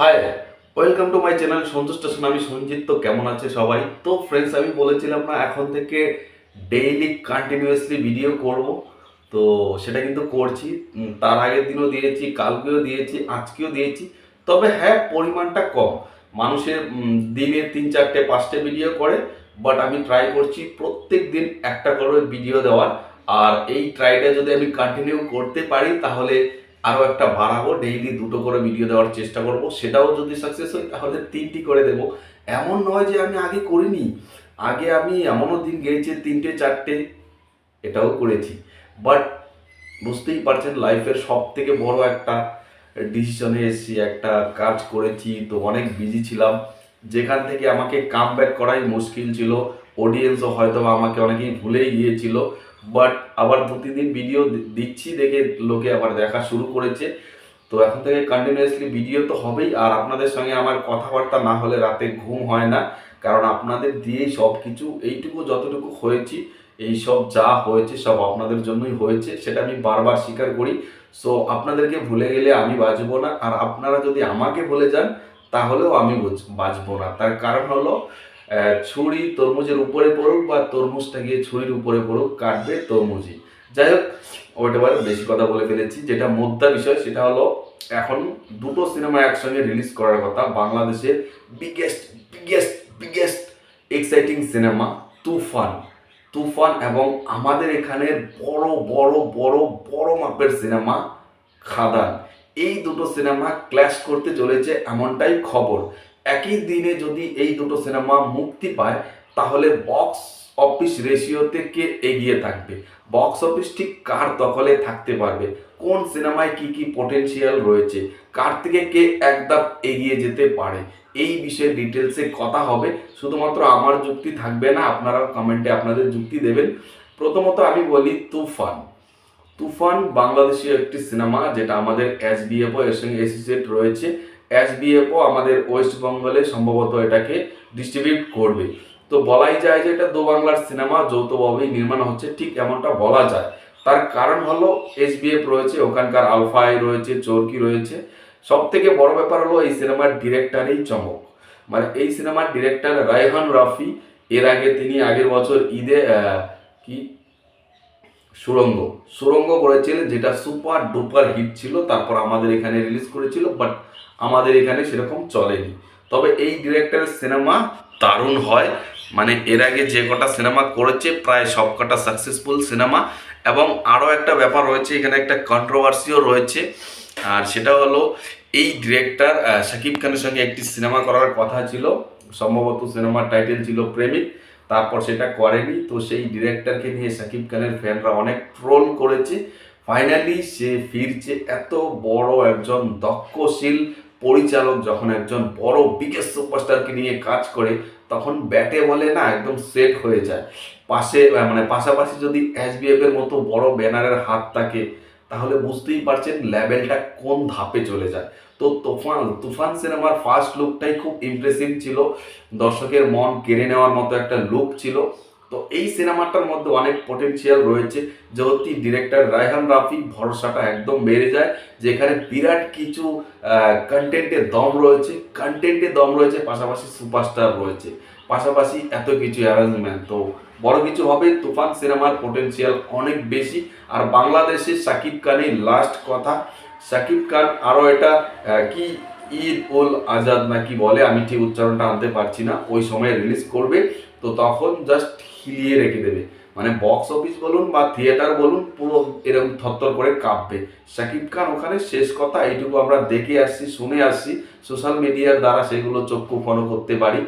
Hi welcome to my channel সন্তুষ্ট আমি সঞ্জিত, তো কেমন আছে সবাই? তো ফ্রেন্ডস আমি বলেছিলাম না, এখন থেকে ডেইলি কন্টিনিউয়াসলি ভিডিও করব। তো সেটা কিন্তু করছি। তার আগের দিনও দিয়েছি, কালকেও দিয়েছি, আজকেও দিয়েছি। তবে হ্যাঁ পরিমাণটা কম। মানুষের দিনে তিন, চারটে, পাঁচটে ভিডিও করে বাট আমি ট্রাই করছি প্রত্যেক দিন একটা করে ভিডিও দেওয়ার। আর এই ট্রাইটা যদি আমি কন্টিনিউ করতে পারি, তাহলে আরও একটা বাড়াবো ডেইলি দুটো করে ভিডিও দেওয়ার চেষ্টা করব। সেটাও যদি সাকসেস হয়, তাহলে তিনটি করে দেবো। এমন নয় যে আমি আগে করিনি। আগে আমি এমনও দিন গিয়েছি, তিনটে, চারটে, এটাও করেছি। বাট বুঝতেই পারছেন লাইফের সব থেকে বড় একটা ডিসিশনে এসেছি, একটা কাজ করেছি, তো অনেক বিজি ছিলাম। যেখান থেকে আমাকে কাম ব্যাক করাই মুশকিল ছিল। অডিয়েন্সও হয়তো আমাকে অনেকেই ভুলেই গিয়েছিল। বাট আবার দু তিন দিন ভিডিও দিচ্ছি, দেখে লোকে আবার দেখা শুরু করেছে। তো এখন থেকে কন্টিনিউয়াসলি ভিডিও তো হবেই, আর আপনাদের সঙ্গে আমার কথাবার্তা না হলে রাতে ঘুম হয় না। কারণ আপনাদের দিয়েই সব কিছু, এইটুকু যতটুকু হয়েছি, এই সব যা হয়েছে, সব আপনাদের জন্যই হয়েছে, সেটা আমি বারবার স্বীকার করি। সো আপনাদেরকে ভুলে গেলে আমি বাঁচবো না, আর আপনারা যদি আমাকে ভুলে যান, তাহলেও আমি বাঁচবো না। তার কারণ হলো ছুরি তরমুজের উপরে পড়ুক বা তরমুজটা গিয়ে ছুরির উপরে পড়ুক, কাটবে তরমুজই। যাই হোক ওইটাবার বেশি কথা বলে ফেলেছি। যেটা মুদ্রা বিষয়, সেটা হলো এখন দুটো সিনেমা একসঙ্গে রিলিজ করার কথা, বাংলাদেশের biggest biggest biggest exciting cinema Toofan. Toofan এবং আমাদের এখানের বড় বড় বড় বড় মাপের সিনেমা খাদান। এই দুটো সিনেমা ক্ল্যাশ করতে চলেছে এমনটাই খবর। একই দিনে যদি এই দুটো সিনেমা মুক্তি পায়, তাহলে বক্স অফিস রেশিওতে কে এগিয়ে থাকবে? বক্স অফিস ঠিক কার দখলে থাকতে পারবে? কোন সিনেমায় কি কি পোটেনশিয়াল রয়েছে? কার থেকে কে একদম এগিয়ে যেতে পারে? এই বিষয়ে ডিটেলসে কথা হবে। শুধুমাত্র আমার যুক্তি থাকবে না আপনারা কমেন্টে আপনাদের যুক্তি দেবেন। প্রথমত আমি বলি তুফান। তুফান বাংলাদেশীয় একটি সিনেমা, যেটা আমাদের এস বিএফও এর সঙ্গে রয়েছে। এস বিএফও আমাদের ওয়েস্ট বেঙ্গলে সম্ভবত এটাকে ডিস্ট্রিবিউট করবে। তো বলাই যায় যে এটা দো বাংলার সিনেমা, যৌথভাবেই নির্মাণ হচ্ছে, ঠিক এমনটা বলা যায়। তার কারণ হলো এস বিএফ রয়েছে, ওখানকার আলফাই রয়েছে, চরকি রয়েছে। সব থেকে বড় ব্যাপার হলো এই সিনেমার ডিরেক্টরেই চমক। মানে এই সিনেমার ডিরেক্টর রায়হান রাফি, এর আগে তিনি আগের বছর ঈদে কি? সুরঙ্গ। সুরঙ্গ করেছিলেন, যেটা সুপার ডুপার হিট ছিল, তারপর আমাদের এখানে রিলিজ করেছিল, বাট আমাদের এখানে সেরকম চলেনি। তবে এই ডিরেক্টরের সিনেমা দারুণ হয়। মানে এর আগে যে কটা সিনেমা করেছে, প্রায় সব কটা সাকসেসফুল সিনেমা এবং আরও একটা ব্যাপার রয়েছে, এখানে একটা কন্ট্রোভার্সিও রয়েছে। আর সেটা হলো, এই ডিরেক্টর শাকিব খানের সঙ্গে একটি সিনেমা করার কথা ছিল। সম্ভবত সিনেমার টাইটেল ছিল প্রেমিক। তারপর সেটা করেনি। তো সেই ডিরেক্টরকে নিয়ে শাকিব খানের ফ্যানরা অনেক ট্রোল করেছে। ফাইনালি সে ফিরছে। এত বড় একজন দক্ষশীল পরিচালক যখন একজন বড়, বিগেস্ট সুপারস্টারকে নিয়ে কাজ করে, তখন ব্যাটে বলে না, একদম সেট হয়ে যায়। পাশে মানে পাশাপাশি যদি এসবিএফ এর মতো বড় ব্যানারের হাত থাকে, তাহলে বুঝতেই পারছেন লেভেলটা কোন ধাপে চলে যায়। তো তুফান তুফান সিনেমার ফার্স্ট লুকটাই খুব ইমপ্রেসিভ ছিল। দর্শকের মন কেড়ে নেওয়ার মতো একটা লুক ছিল। তো এই সিনেমাটার মধ্যে অনেক পটেনশিয়াল রয়েছে। যেহেতু ডিরেক্টর রায়হান রাফি ভরসাটা একদম বেড়ে যায়, যেখানে বিরাট কিছু কন্টেন্টের দম রয়েছে। কন্টেন্টের দম রয়েছে, পাশাপাশি সুপারস্টার রয়েছে। পাশাপাশি এত কিছু অ্যারেঞ্জমেন্ট তো বড় কিছু হবে, তুফান সিনেমার পটেনশিয়াল অনেক বেশি। আর বাংলাদেশে সাকিব খানের লাস্ট কথা। সাকিব খান আরও এটা কি ঈদ উল আজাদ নাকি বলে, আমি ঠিক উচ্চারণটা আনতে পারছি না। ওই সময় রিলিজ করবে। তো তখন জাস্ট হিলিয়ে রেখে দেবে। মানে বক্স অফিস বলুন বা থিয়েটার বলুন, পুরো এরকম থরথর করে কাঁপবে। শাকিব খান ওখানে শেষ কথা, এইটুকু আমরা দেখে আসছি, শুনে আসছি। সোশ্যাল মিডিয়ার দ্বারা সেগুলো চক্ষু ফলো করতে পারি।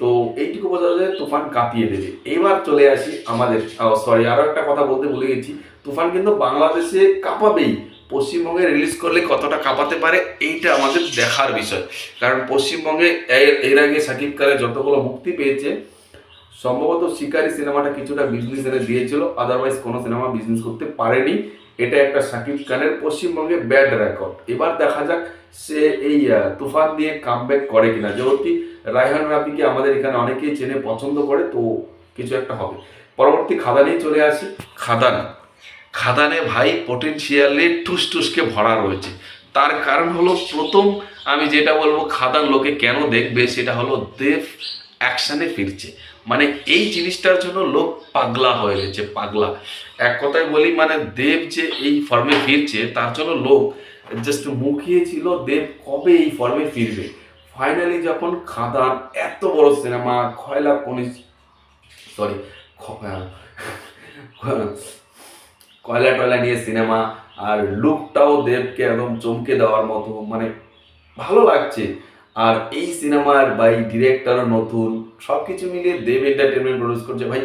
তো এইটুকু বোঝা যায় তুফান কাঁপিয়ে দেবে। এবার চলে আসি আমাদের সরি আরও একটা কথা বলতে ভুলে গেছি। তুফান কিন্তু বাংলাদেশে কাঁপাবেই। পশ্চিমবঙ্গে রিলিজ করলে কতটা কাঁপাতে পারে, এইটা আমাদের দেখার বিষয়। কারণ পশ্চিমবঙ্গে এর আগে সাকিব খানের যতগুলো মুক্তি পেয়েছে সম্ভবত শিকারি সিনেমাটা কিছুটা বিজনেস এনে দিয়েছিল আদারওয়াইজ কোনো সিনেমা বিজনেস করতে পারেনি। এটা একটা সাকিব খানের পশ্চিমবঙ্গে ব্যাড রেকর্ড এবার দেখা যাক সে এই তুফান দিয়ে কামব্যাক করে কিনা। যেহেতু রায়হান রাফিকে আমাদের এখানে অনেকেই চেনে, পছন্দ করে, তো কিছু একটা হবে। পরবর্তী খাদানেই চলে আসি। খাদান। খাদানে ভাই পটেনশিয়ালে ঠুস ঠুসকে ভরা রয়েছে। তার কারণ হলো প্রথম আমি যেটা বলব, খাদান লোকে কেন দেখবে? সেটা হলো দেব অ্যাকশানে ফিরছে। মানে এই জিনিসটার জন্য লোক পাগলা হয়ে গেছে, পাগলা। এক কথায় বলি মানে দেব যে এই ফর্মে ফিরছে, তার জন্য লোক জাস্ট মুখিয়ে ছিল দেব কবে এই ফর্মে ফিরবে? ফাইনালি যখন খাদান, এত বড় সিনেমা খয়লা কনিস সরি কয়লা টয়লা নিয়ে সিনেমা আর লুকটাও দেবকে একদম চমকে দেওয়ার মতো মানে ভালো লাগছে। আর এই সিনেমার বাই ডিরেক্টরও নতুন সব কিছু মিলিয়ে দেব এন্টারটেনমেন্ট প্রডিউস করছে। ভাই,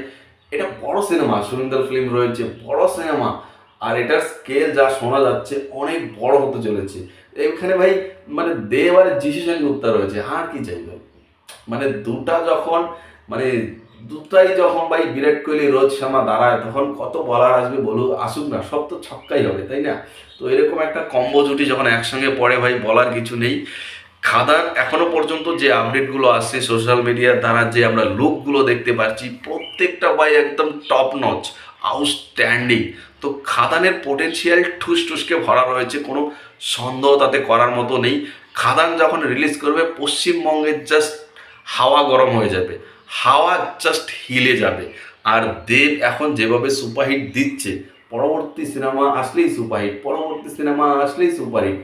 এটা বড় সিনেমা, সুরিন্দর ফিল্ম রয়েছে, বড় সিনেমা। আর এটার স্কেল যা শোনা যাচ্ছে, অনেক বড় হতে চলেছে। এখানে ভাই মানে দেব আর যিশু সেনগুপ্তা রয়েছে, আর কি চাই ভাই? মানে দুটা যখন মানে দুটাই যখন ভাই বিরাট কোহলি রোজ শর্মা দাঁড়ায়, তখন কত বলার আসবে বলু আসুক না, সব তো ছক্কাই হবে, তাই না? তো এরকম একটা কম্বো জুটি যখন একসঙ্গে পড়ে ভাই, বলার কিছু নেই। খাদার এখনও পর্যন্ত যে আপডেটগুলো আসছে সোশ্যাল মিডিয়ার দ্বারা যে আমরা লুকগুলো দেখতে পাচ্ছি, প্রত্যেকটা ভাই একদম টপ নচ আউটস্ট্যান্ডিং তো খাদানের পোটেনশিয়াল ঠুস ঠুসকে ভরা রয়েছে, কোনো সন্দেহ তাতে করার মতো নেই। খাদান যখন রিলিজ করবে, পশ্চিমবঙ্গের জাস্ট হাওয়া গরম হয়ে যাবে, হাওয়া জাস্ট হিলে যাবে। আর দেব এখন যেভাবে সুপারহিট দিচ্ছে পরবর্তী সিনেমা আসলেই সুপারহিট, পরবর্তী সিনেমা আসলেই সুপারহিট।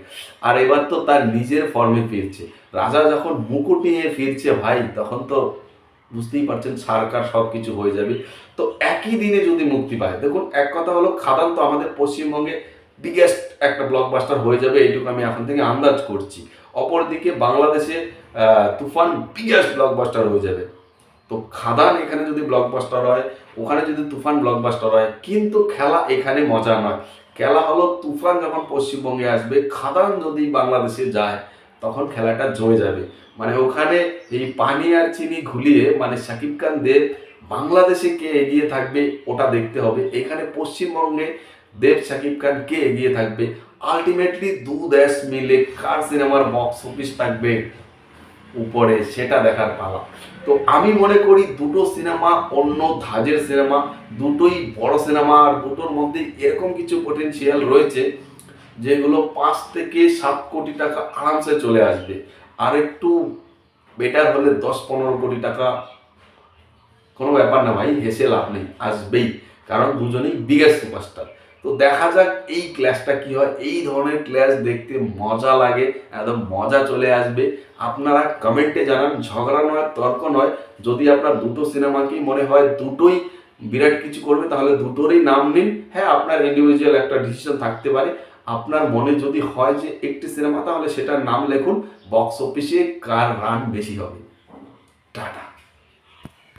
আর এবার তো তার নিজের ফর্মে ফিরছে। রাজা যখন মুকুট নিয়ে ফিরছে ভাই, তখন তো বুঝতেই পারছেন সারকার সব কিছু হয়ে যাবে। তো একই দিনে যদি মুক্তি পায়, দেখুন এক কথা হলো খাদান তো আমাদের পশ্চিমবঙ্গে বিগেস্ট একটা ব্লকবাস্টার হয়ে যাবে, এইটুকু আমি এখন থেকে আন্দাজ করছি। অপরদিকে বাংলাদেশে তুফান বিগেস্ট ব্লকবাস্টার হয়ে যাবে। তো খাদান এখানে যদি ব্লকবাস্টার হয়, ওখানে যদি তুফান ব্লকবাস্টার হয়, কিন্তু খেলা এখানে মজা নয়। খেলা হলো তুফান যখন পশ্চিমবঙ্গে আসবে, খাদান যদি বাংলাদেশে যায়, তখন খেলাটা জমে যাবে। মানে ওখানে এই পানি আর চিনি ঘুলিয়ে মানে শাকিব খান দেব বাংলাদেশে কে এগিয়ে থাকবে, ওটা দেখতে হবে। এখানে পশ্চিমবঙ্গে দেব শাকিব খান কে এগিয়ে থাকবে? আলটিমেটলি দু দেশ মিলে কার সিনেমার বক্স অফিস থাকবে? উপরে, সেটা দেখার পালা। তো আমি মনে করি দুটো সিনেমা, অন্য ধাজের সিনেমা, দুটোই বড় সিনেমা আর দুটোর মধ্যে এরকম কিছু পোটেনশিয়াল রয়েছে যেগুলো পাঁচ থেকে সাত কোটি টাকা আরামসে চলে আসবে। আর একটু বেটার হলে দশ পনেরো কোটি টাকা কোনো ব্যাপার না ভাই, হেসে লাভ নেই, আসবেই। কারণ দুজনেই বিগেস্ট সুপারস্টার তো দেখা যাক এই ক্লাসটা কি হয়। এই ধরনের ক্লাস দেখতে মজা লাগে, একদম মজা চলে আসবে। আপনারা কমেন্টে জানান, ঝগড়া নয়, তর্ক নয়। যদি আপনার দুটো সিনেমাকেই মনে হয় দুটোই বিরাট কিছু করবে, তাহলে দুটোরই নাম নিন। হ্যাঁ আপনার ইন্ডিভিজুয়াল একটা ডিসিশন থাকতে পারে। আপনার মনে যদি হয় যে একটি সিনেমা তাহলে সেটার নাম লিখুন বক্স অফিসে কার রান বেশি হবে। টাটা।